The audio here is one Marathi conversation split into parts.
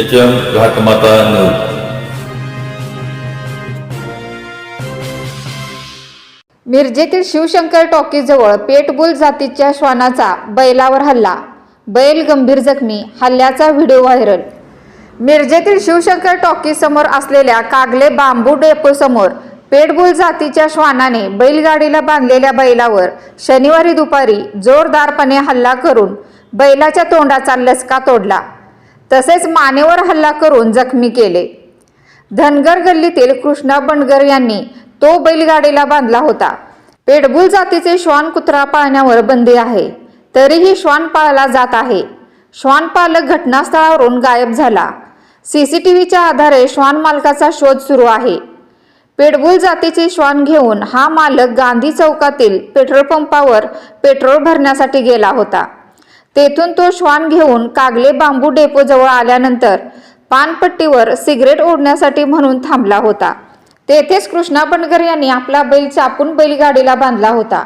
एच एम घाटमाता न्यूज मिरजेतील शिवशंकर टॉकीजवळ पेटबुल जातीच्या श्वानाचा बैलावर हल्ला. बैल गंभीर जखमी हल्ल्याचा व्हिडिओ व्हायरल. मिरजेतील शिवशंकर टॉकीजसमोर असलेल्या कागले बांबू डेपोसमोर पेटबुल जातीच्या श्वानाने बैलगाडीला बांधलेल्या बैलावर शनिवारी दुपारी जोरदारपणे हल्ला करून बैलाच्या तोंडाचा लसका तोडला. तसेच मानेवर हल्ला करून जखमी केले. धनगर गल्लीतील कृष्णा बंडगर यांनी तो बैलगाडीला बांधला होता. पेडबुल जातीचे श्वान कुत्रा पाळण्यावर बंदी आहे. तरीही श्वान पाळला जात आहे. श्वान पालक घटनास्थळावरून गायब झाला. सीसीटीव्हीच्या आधारे श्वान मालकाचा शोध सुरू आहे. पेडबुल जातीचे श्वान घेऊन हा मालक गांधी चौकातील पेट्रोल पंपावर पेट्रोल भरण्यासाठी गेला होता. तेथून तो श्वान घेऊन कागले बांबू डेपोजवळ आल्यानंतर पानपट्टीवर सिगरेट ओढण्यासाठी म्हणून थांबला होता. तेथेच कृष्णा बंडगर यांनी आपला बैल चापून बैलगाडीला बांधला होता.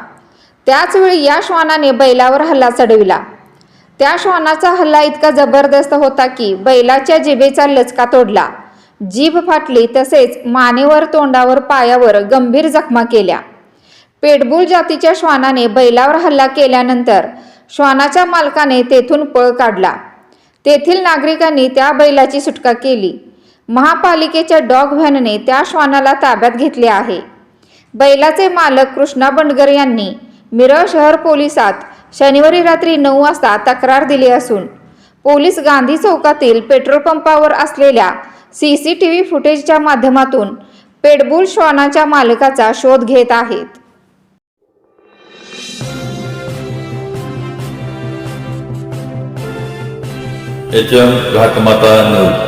त्याचवेळी या श्वानाने बैलावर हल्ला चढविला. त्या श्वानाचा हल्ला इतका जबरदस्त होता की बैलाच्या जिभेचा लचका तोडला. जीभ फाटली तसेच मानेवर तोंडावर पायावर गंभीर जखमा केल्या. पेटबुल जातीच्या श्वानाने बैलावर हल्ला केल्यानंतर श्वानाच्या मालकाने तेथून पळ काढला. तेथील नागरिकांनी त्या बैलाची सुटका केली. महापालिकेच्या डॉग व्हॅनने त्या श्वानाला ताब्यात घेतले आहे. बैलाचे मालक कृष्णा बंडगर यांनी मिरळ शहर पोलिसात शनिवारी रात्री नऊ वाजता तक्रार दिली असून पोलीस गांधी चौकातील पेट्रोल पंपावर असलेल्या सी सी टी व्ही फुटेजच्या माध्यमातून पेडबुल श्वानाच्या मालकाचा शोध घेत आहेत. H M Ghatmata news.